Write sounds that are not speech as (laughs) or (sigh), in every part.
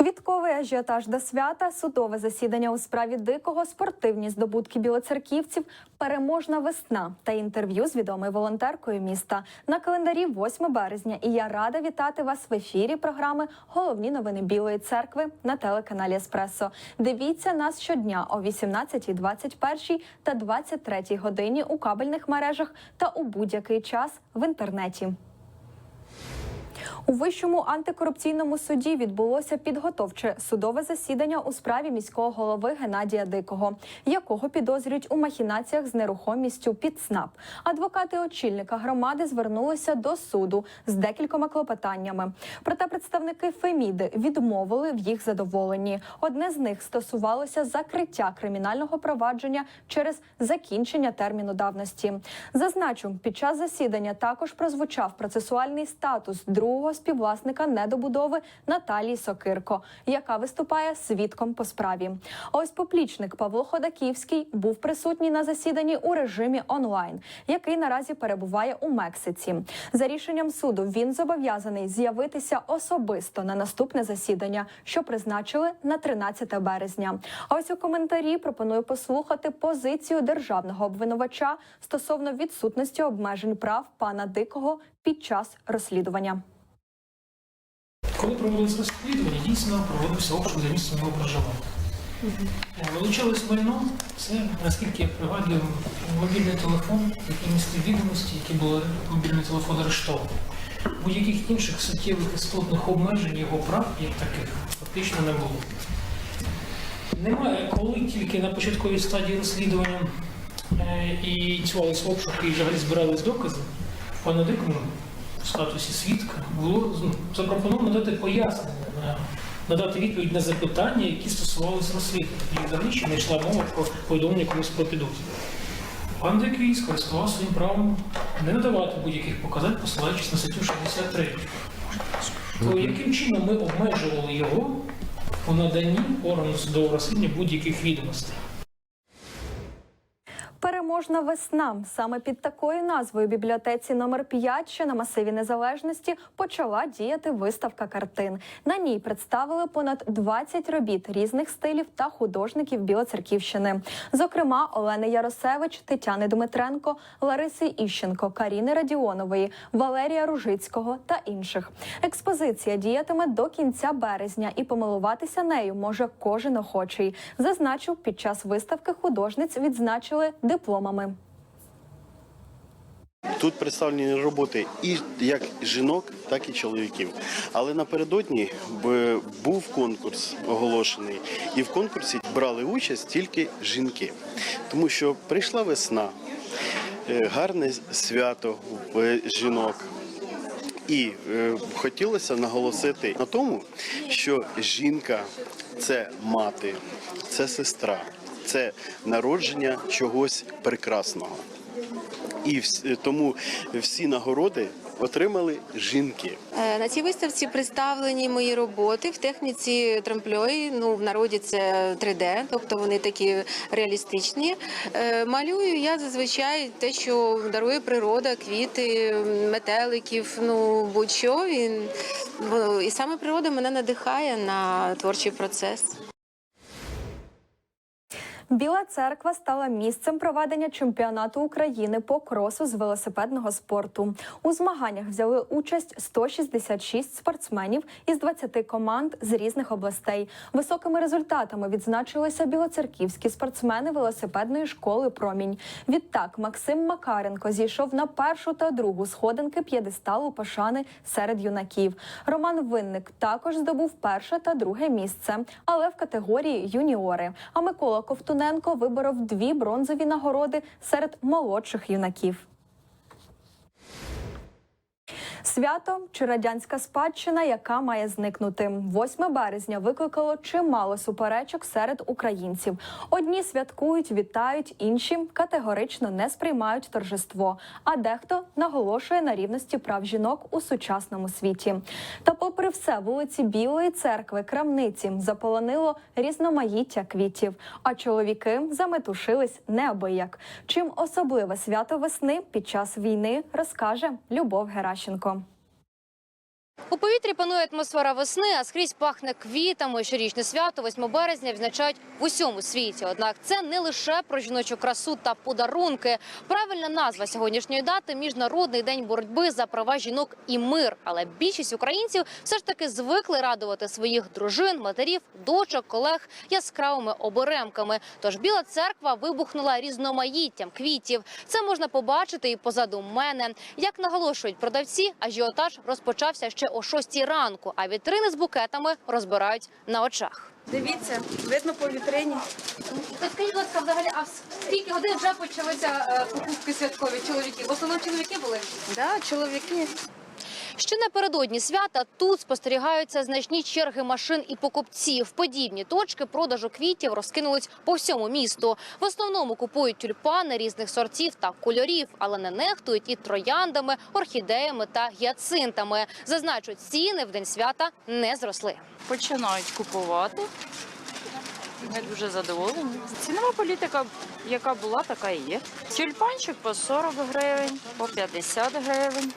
Квітковий ажіотаж до свята, судове засідання у справі дикого, спортивні здобутки білоцерківців, переможна весна та інтерв'ю з відомою волонтеркою міста на календарі 8 березня. І я рада вітати вас в ефірі програми Головні новини Білої церкви на телеканалі Еспресо. Дивіться нас щодня о 18.21 та 23 годині у кабельних мережах та у будь-який час в інтернеті. У вищому антикорупційному суді відбулося підготовче судове засідання у справі міського голови Геннадія Дикого, якого підозрюють у махінаціях з нерухомістю під СНАП. Адвокати очільника громади звернулися до суду з декількома клопотаннями. Проте представники Феміди відмовили в їх задоволенні. Одне з них стосувалося закриття кримінального провадження через закінчення терміну давності. Зазначу, під час засідання також прозвучав процесуальний статус другого співвласника недобудови Наталії Сокирко, яка виступає свідком по справі. Ось поплічник Павло Ходаківський був присутній на засіданні у режимі онлайн, який наразі перебуває у Мексиці. За рішенням суду він зобов'язаний з'явитися особисто на наступне засідання, що призначили на 13 березня. А ось у коментарі пропоную послухати позицію державного обвинувача стосовно відсутності обмежень прав пана Дикого під час розслідування. Коли проводилось розслідування, дійсно проводився обшук за місцем його проживання. Е, Вилучалось майно, це, наскільки я пригадую, мобільний телефон, який містив відомості, які були мобільний телефон арештований. Будь-яких інших суттєвих істотних обмежень його прав, як таких, фактично не було. Немає, коли тільки на початковій стадії розслідування е, і ініціювалися обшуки і взагалі збирались докази, пану Дикому в статусі свідка було ну, запропоновано дати пояснення, надати відповідь на запитання, які стосувалися розслідування. І взагалі ще не йшла мова про повідомлення комусь про підозру. Пан Дикий скористував своїм правом не надавати будь-яких показань, посилаючись на статтю 63. То яким чином ми обмежували його у наданні органу судового розслідування будь-яких відомостей? Переможна весна саме під такою назвою бібліотеці номер 5, що на масиві незалежності, почала діяти виставка картин. На ній представили понад 20 робіт різних стилів та художників Білоцерківщини. Зокрема, Олени Яросевич, Тетяни Дмитренко, Лариси Іщенко, Каріни Радіонової, Валерія Ружицького та інших. Експозиція діятиме до кінця березня, і помилуватися нею може кожен охочий. Зазначу, під час виставки художниць відзначили дипломами. Тут представлені роботи і як жінок, так і чоловіків. Але напередодні був конкурс оголошений, і в конкурсі брали участь тільки жінки, тому що прийшла весна, е, гарне свято е, жінок. І е, хотілося наголосити на тому, що жінка це мати, це сестра, це народження чогось прекрасного. І тому всі нагороди отримали жінки. Е, На цій виставці представлені мої роботи в техніці трампльої. Ну в народі це 3D, тобто вони такі реалістичні. Е, Малюю я зазвичай те, що дарує природа, квіти, метеликів, ну будь-що. І, і саме природа мене надихає на творчий процес. Біла церква стала місцем проведення чемпіонату України по кросу з велосипедного спорту. У змаганнях взяли участь 166 спортсменів із 20 команд з різних областей. Високими результатами відзначилися білоцерківські спортсмени велосипедної школи Промінь. Відтак Максим Макаренко зійшов на першу та другу сходинки п'єдесталу пошани серед юнаків. Роман Винник також здобув перше та друге місце, але в категорії юніори. А Микола Ковтуненко виборов дві бронзові нагороди серед молодших юнаків. Свято чи радянська спадщина, яка має зникнути. 8 березня викликало чимало суперечок серед українців. Одні святкують, вітають, інші категорично не сприймають торжество. А дехто наголошує на рівності прав жінок у сучасному світі. Та, попри все, вулиці Білої церкви, крамниці заполонило різноманіття квітів. А чоловіки заметушились неабияк. Чим особливе свято весни під час війни розкаже Любов Геращенко. Геращенко. У повітрі панує атмосфера весни, а скрізь пахне квітами. Щорічне свято 8 березня відзначають в усьому світі. Однак це не лише про жіночу красу та подарунки. Правильна назва сьогоднішньої дати міжнародний день боротьби за права жінок і мир. Але більшість українців все ж таки звикли радувати своїх дружин, матерів, дочок, колег яскравими оберемками. Тож біла церква вибухнула різноманіттям квітів. Це можна побачити і позаду мене. Як наголошують продавці, ажіотаж розпочався ще о 6 ранку, а вітрини з букетами розбирають на очах. Дивіться, видно по вітрині. Скажіть, будь ласка, взагалі, а в скільки годин вже почалися е, покупки святкові чоловіків? В основному чоловіки були. Да, чоловіки. Ще напередодні свята тут спостерігаються значні черги машин і покупців. Подібні точки продажу квітів розкинулись по всьому місту. В основному купують тюльпани різних сортів та кольорів, але не нехтують і трояндами, орхідеями та гіацинтами. Зазначуть, ціни в день свята не зросли. починають купувати. Ми дуже задоволені. Цінова політика, яка була, така і є. Тюльпанчик по 40 гривень, по 50 гривень.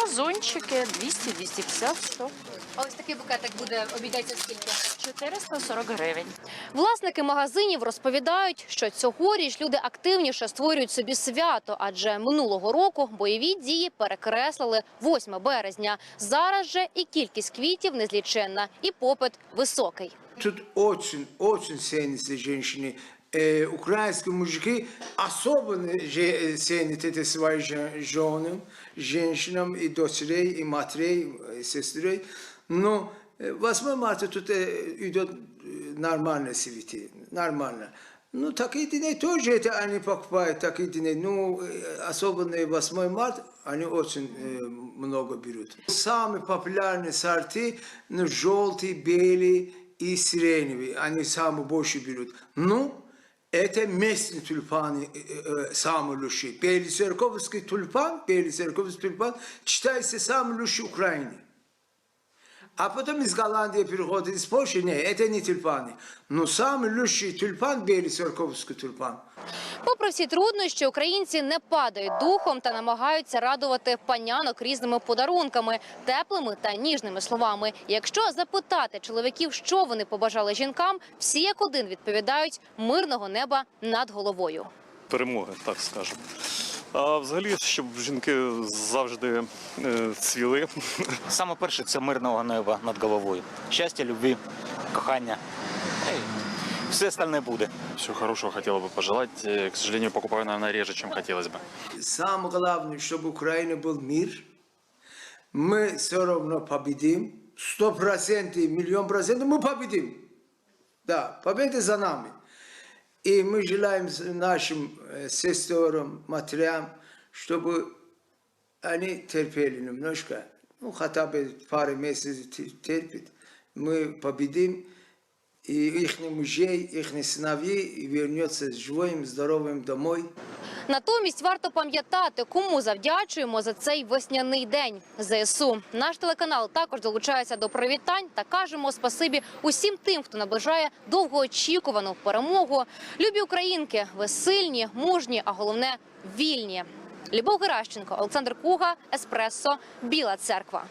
Вазончики 200, 250, 100. А ось такий букетик буде обійдеться скільки? 440 гривень. Власники магазинів розповідають, що цьогоріч люди активніше створюють собі свято, адже минулого року бойові дії перекреслили 8 березня. Зараз же і кількість квітів незліченна, і попит високий. Тут очень, очень ценятся женщины. Э, украинские мужики особенно же, э, ценят это своим жен- женам, женщинам и дочерей, и матерей, и сестрей. Но э, 8 марта тут э, идет э, нормально свете, нормально. Ну, такие дни тоже это они покупают, такие дни. Ну, э, особенно 8 марта, они очень э, много берут. Самые популярные сорты, ну, желтый, белый и сиреневый, они самые больше берут. Ну, это местные тюльпаны э, э, самые лучшие. Белый церковский тюльпан, белый церковский тюльпан считается самый лучший в Украине. А потом из Голландии переходит, из Польши, нет, это не тюльпаны. Но самый лучший тюльпан, белый церковский тюльпан. Попри всі труднощі, українці не падають духом та намагаються радувати панянок різними подарунками, теплими та ніжними словами. Якщо запитати чоловіків, що вони побажали жінкам, всі як один відповідають мирного неба над головою. перемоги, так скажемо. А взагалі, щоб жінки завжди е, цвіли. (laughs) Саме перше це мирного неба над головою. Щастя, любві, кохання. Ей, Все остальне буде. Всего хорошего хотела бы пожелать. Э, К сожалению, покупаю, наверное, реже, чем хотелось бы. Самое главное, чтобы в Украине был мир. Мы все равно победим. Сто процентов, миллион процентов мы победим. Да, победа за нами. И мы желаем с- нашим э, сестрам, матерям, чтобы они терпели немножко. Ну, хотя бы пару месяцев те- терпят. Мы победим. И их мужей, их сыновей вернется живым, здоровым домой. Натомість варто пам'ятати, кому завдячуємо за цей весняний день. ЗСУ. Наш телеканал також долучається до привітань та кажемо спасибі усім тим, хто наближає довгоочікувану перемогу. Любі українки, ви сильні, мужні, а головне вільні. Любов Геращенко, Олександр Куга, Еспресо, Біла Церква.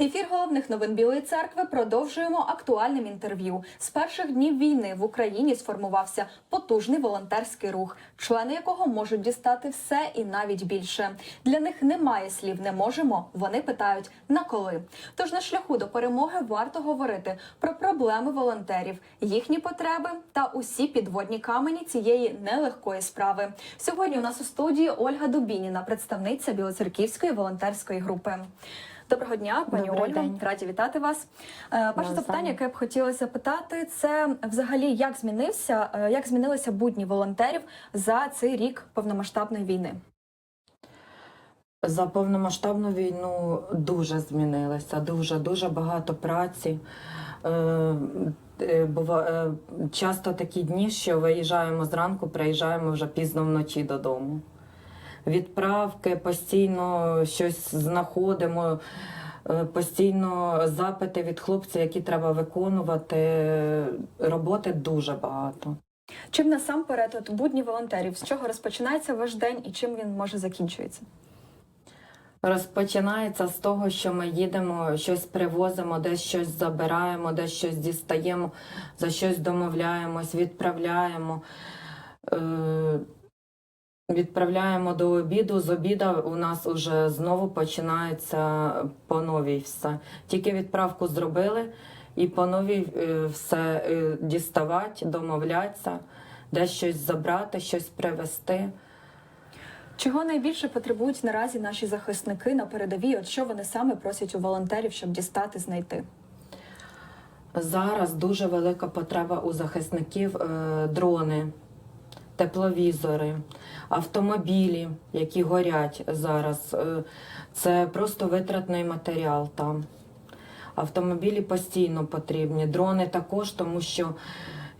Ефір головних новин Білої церкви продовжуємо актуальним інтерв'ю. З перших днів війни в Україні сформувався потужний волонтерський рух, члени якого можуть дістати все і навіть більше. Для них немає слів не можемо. Вони питають на коли. Тож на шляху до перемоги варто говорити про проблеми волонтерів, їхні потреби та усі підводні камені цієї нелегкої справи. Сьогодні у нас у студії Ольга Дубініна, представниця Білоцерківської волонтерської групи. Доброго дня, пані Добрий Ольго. день. Раді вітати вас. Е, Перше запитання, яке я б хотілося запитати, це взагалі як змінився, е, як змінилися будні волонтерів за цей рік повномасштабної війни? За повномасштабну війну дуже змінилося, дуже дуже багато праці. Е, е, бува, е, часто такі дні, що виїжджаємо зранку, приїжджаємо вже пізно вночі додому. Відправки, постійно щось знаходимо, е, постійно запити від хлопців, які треба виконувати. Роботи дуже багато. Чим насамперед от будні волонтерів? З чого розпочинається ваш день і чим він може закінчується? Розпочинається з того, що ми їдемо, щось привозимо, десь щось забираємо, десь щось дістаємо, за щось домовляємось, відправляємо. Відправляємо до обіду. З обіда у нас уже знову починається по новій все. Тільки відправку зробили і по новій е, все е, діставати, домовлятися, десь щось забрати, щось привезти. Чого найбільше потребують наразі наші захисники на передовій? От що вони саме просять у волонтерів, щоб дістати, знайти? Зараз дуже велика потреба у захисників е, дрони, тепловізори, автомобілі, які горять зараз. Е, Це просто витратний матеріал там. Автомобілі постійно потрібні, дрони також, тому що,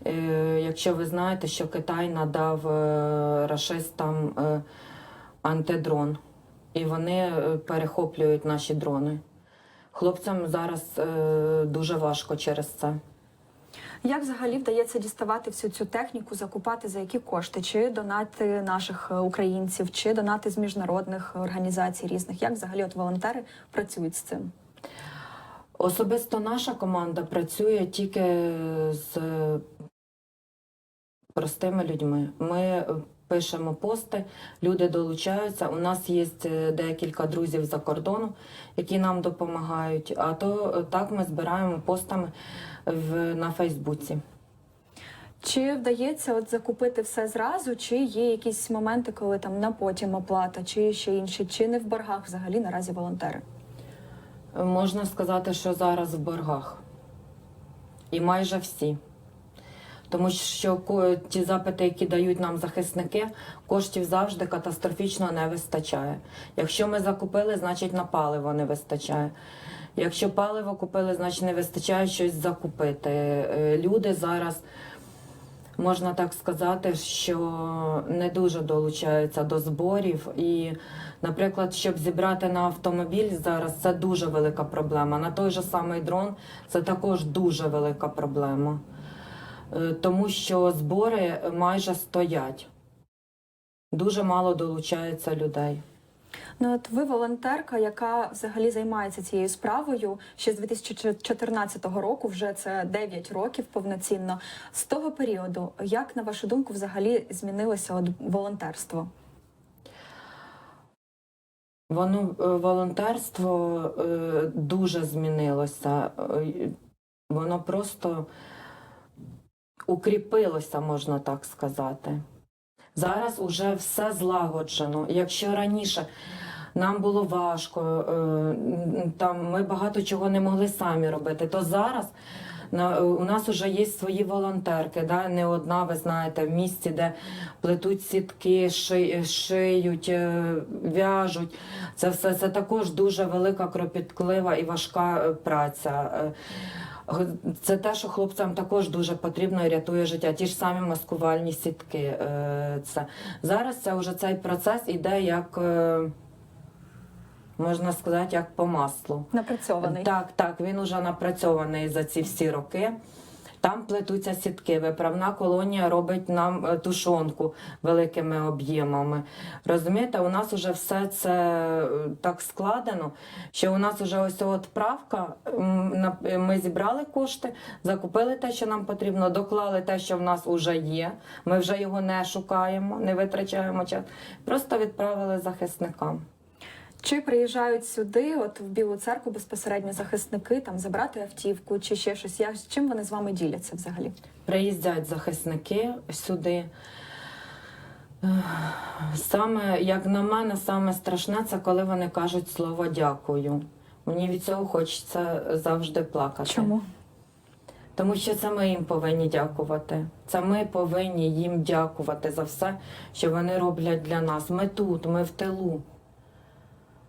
е, якщо ви знаєте, що Китай надав е, рашистам антидрон, і вони перехоплюють наші дрони. Хлопцям зараз дуже важко через це. Як взагалі вдається діставати всю цю техніку, закупати за які кошти? Чи донати наших е, українців, чи донати з міжнародних організацій різних? Як взагалі от волонтери працюють з цим? Особисто наша команда працює тільки з простими людьми. Ми е, пишемо пости, люди долучаються. У нас є е, декілька друзів за кордону, які нам допомагають. А то е, так ми збираємо постами в, на Фейсбуці. Чи вдається от закупити все зразу, чи є якісь моменти, коли там на потім оплата, чи ще інші, чи не в боргах взагалі наразі волонтери? Можна сказати, що зараз в боргах. І майже всі. Тому що ті запити, які дають нам захисники, коштів завжди катастрофічно не вистачає. Якщо ми закупили, значить на паливо не вистачає. Якщо паливо купили, значить не вистачає щось закупити. Е, Люди зараз, можна так сказати, що не дуже долучаються до зборів. І, наприклад, щоб зібрати на автомобіль зараз, це дуже велика проблема. На той же самий дрон це також дуже велика проблема. Е, Тому що збори майже стоять. Дуже мало долучається людей. Ну от ви волонтерка, яка взагалі займається цією справою ще з 2014 року, вже це 9 років повноцінно. З того періоду, як на вашу думку, взагалі змінилося от волонтерство? Воно е, волонтерство е, дуже змінилося. Е, Воно просто укріпилося, можна так сказати. Зараз уже все злагоджено. Якщо раніше нам було важко, е, там ми багато чого не могли самі робити, то зараз у нас вже є свої волонтерки, да? не одна, ви знаєте, в місті, де плетуть сітки, шиють, е, в'яжуть. Це все це також дуже велика, кропітлива і важка е, праця. Е, Це те, що хлопцям також дуже потрібно і рятує життя. Ті ж самі маскувальні сітки. е, Це. Зараз це вже цей процес іде як, е, можна сказати, як по маслу. Напрацьований? Так, так, він уже напрацьований за ці всі роки. Там плетуться сітки. Виправна колонія робить нам е, тушонку великими об'ємами. Розумієте, у нас вже все це е, так складено, що у нас вже ось от правка. Ми зібрали кошти, закупили те, що нам потрібно, доклали те, що в нас вже є. Ми вже його не шукаємо, не витрачаємо час. Просто відправили захисникам. Чи приїжджають сюди, от в Білу церкву безпосередньо захисники, там забрати автівку, чи ще щось? Як чим вони з вами діляться взагалі? Приїздять захисники сюди. Саме, як на мене, саме страшне це коли вони кажуть слово дякую. Мені від цього хочеться завжди плакати. Чому? Тому що це ми їм повинні дякувати. Це ми повинні їм дякувати за все, що вони роблять для нас. Ми тут, ми в тилу.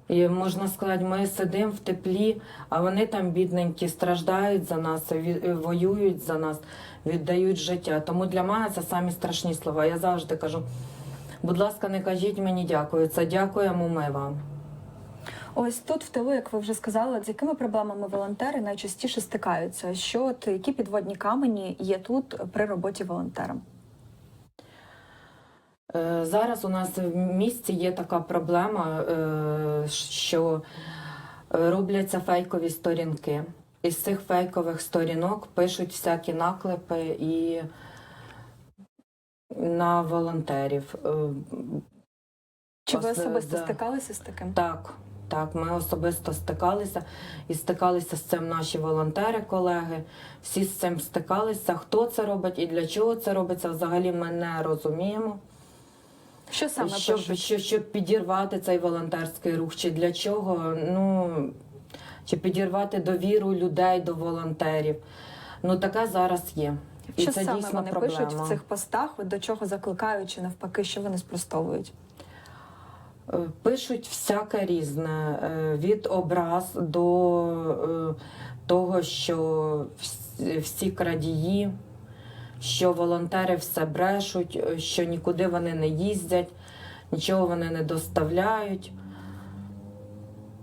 І можна сказати, ми сидимо в теплі, а вони там, бідненькі, страждають за нас, воюють за нас, віддають життя. Тому для мене це самі страшні слова. Я завжди кажу: будь ласка, не кажіть мені дякую. Це дякуємо ми вам. Ось тут в тилу, як ви вже сказали, з якими проблемами волонтери найчастіше стикаються? Що от які підводні камені є тут при роботі волонтером? Е, Зараз у нас в місті є така проблема, е, що е, робляться фейкові сторінки. Із цих фейкових сторінок пишуть всякі наклепи і на волонтерів. Чи ви особисто да. стикалися з таким? Так, так, ми особисто стикалися і стикалися з цим наші волонтери, колеги. Всі з цим стикалися. Хто це робить і для чого це робиться, взагалі ми не розуміємо. Що саме щоб, пишуть? щоб, щоб підірвати цей волонтерський рух, чи для чого? Ну чи підірвати довіру людей до волонтерів. Ну таке зараз є. І Що це саме дійсно вони проблема. пишуть в цих постах? До чого закликають, чи навпаки, що вони спростовують? Е, Пишуть всяке різне е, від образ до е, того, що всі крадії, що волонтери все брешуть, е, що нікуди вони не їздять, нічого вони не доставляють.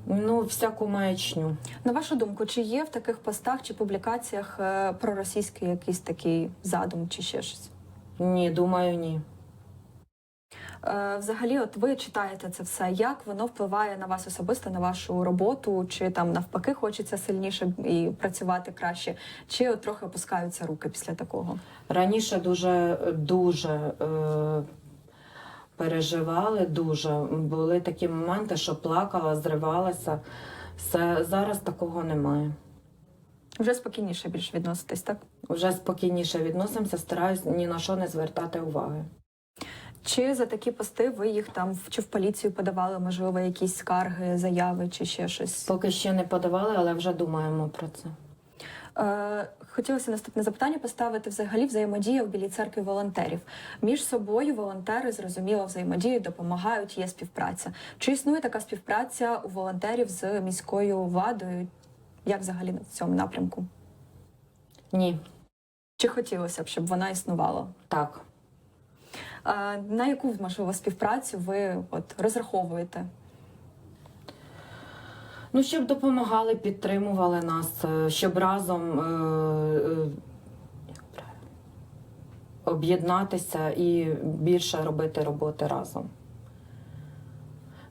Ну, всяку маячню. На вашу думку, чи є в таких постах чи публікаціях е, проросійський якийсь такий задум, чи ще щось? Ні, думаю, ні. Е, Взагалі, от ви читаєте це все, як воно впливає на вас особисто, на вашу роботу, чи там навпаки хочеться сильніше і працювати краще, чи от трохи опускаються руки після такого? Раніше дуже дуже е, переживали, дуже були такі моменти, що плакала, зривалася. Все, зараз такого немає. Вже спокійніше більш відноситись, так? Вже спокійніше відносимося, стараюсь ні на що не звертати уваги. Чи за такі пости ви їх там чи в поліцію подавали, можливо, якісь скарги, заяви, чи ще щось? Поки ще не подавали, але вже думаємо про це. Е, Хотілося наступне запитання поставити взагалі взаємодія в білій церкві волонтерів. Між собою волонтери зрозуміло взаємодіють, допомагають, є співпраця. Чи існує така співпраця у волонтерів з міською владою? Як взагалі в цьому напрямку? Ні, Чи хотілося б, щоб вона існувала? так. На яку можливо співпрацю ви от розраховуєте? Ну, щоб допомагали, підтримували нас, е, щоб разом е, е, об'єднатися і більше робити роботи разом.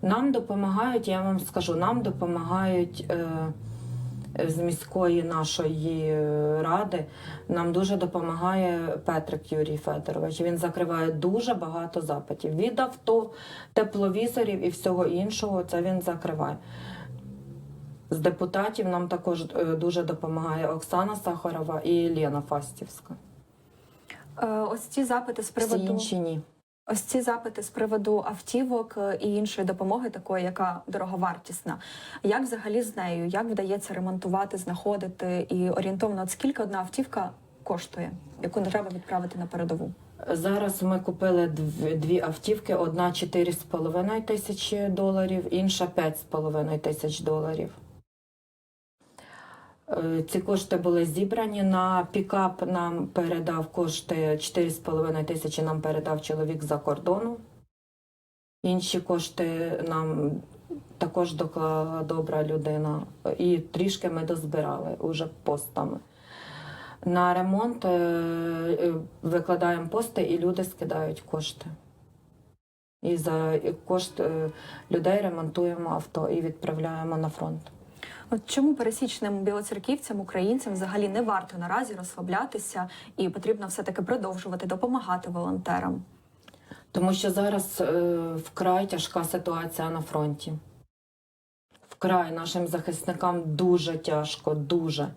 Нам допомагають, я вам скажу, нам допомагають е, з міської нашої е, ради. Нам дуже допомагає Петрик Юрій Федорович. Він закриває дуже багато запитів. Від авто, тепловізорів і всього іншого. Це він закриває. З депутатів нам також е, дуже допомагає Оксана Сахарова і Лена Фастівська. Е, Ось ці запити з Всі приводу інші ні. Ось ці запити з приводу автівок е, і іншої допомоги, такої, яка дороговартісна. Як взагалі з нею? Як вдається ремонтувати, знаходити і орієнтовно от скільки одна автівка коштує, яку не треба відправити на передову? Зараз ми купили дв- дві автівки: одна 4,5 тисячі доларів, інша 5,5 тисяч доларів. Е, Ці кошти були зібрані на пікап. Нам передав кошти 4,5 тисячі. Нам передав чоловік за кордону. Інші кошти нам також доклала добра людина. І трішки ми дозбирали уже постами. На ремонт е, е, викладаємо пости, і люди скидають кошти. І за кошт людей ремонтуємо авто і відправляємо на фронт. От чому пересічним білоцерківцям, українцям взагалі не варто наразі розслаблятися і потрібно все таки продовжувати допомагати волонтерам? Тому що зараз е, вкрай тяжка ситуація на фронті. Вкрай нашим захисникам дуже тяжко, дуже.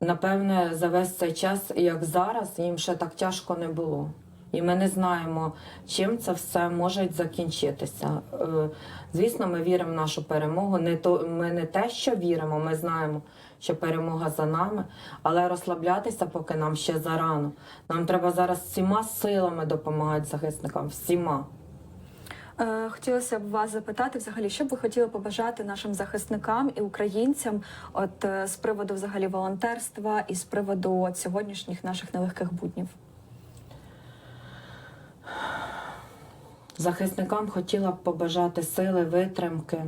Напевне, за весь цей час, як зараз, їм ще так тяжко не було. І ми не знаємо, чим це все може закінчитися. Е, Звісно, ми віримо в нашу перемогу. Не то, ми не те, що віримо, ми знаємо, що перемога за нами, але розслаблятися поки нам ще зарано. Нам треба зараз всіма силами допомагати захисникам, всіма. Е, Хотілося б вас запитати, взагалі, що б ви хотіли побажати нашим захисникам і українцям, от е, з приводу взагалі волонтерства і з приводу от сьогоднішніх наших нелегких буднів? Захисникам хотіла б побажати сили, витримки,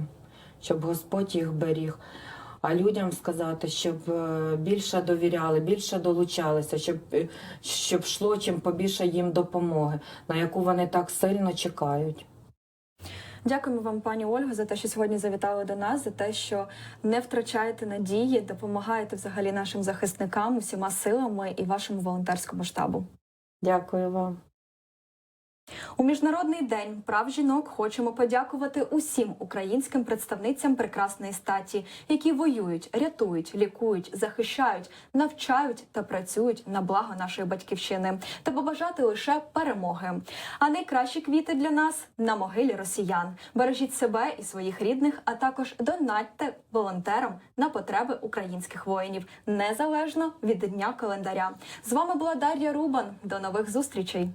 щоб Господь їх беріг. а людям сказати, щоб е, більше довіряли, більше долучалися, щоб, е, щоб йшло чим побільше їм допомоги, на яку вони так сильно чекають. Дякуємо вам, пані Ольго, за те, що сьогодні завітали до нас, за те, що не втрачаєте надії, допомагаєте взагалі нашим захисникам усіма силами і вашому волонтерському штабу. Дякую вам. У міжнародний день прав жінок хочемо подякувати усім українським представницям прекрасної статі, які воюють, рятують, лікують, захищають, навчають та працюють на благо нашої батьківщини та побажати лише перемоги. А найкращі квіти для нас на могилі росіян. Бережіть себе і своїх рідних, а також донатьте волонтерам на потреби українських воїнів незалежно від дня календаря. З вами була Дар'я Рубан. До нових зустрічей.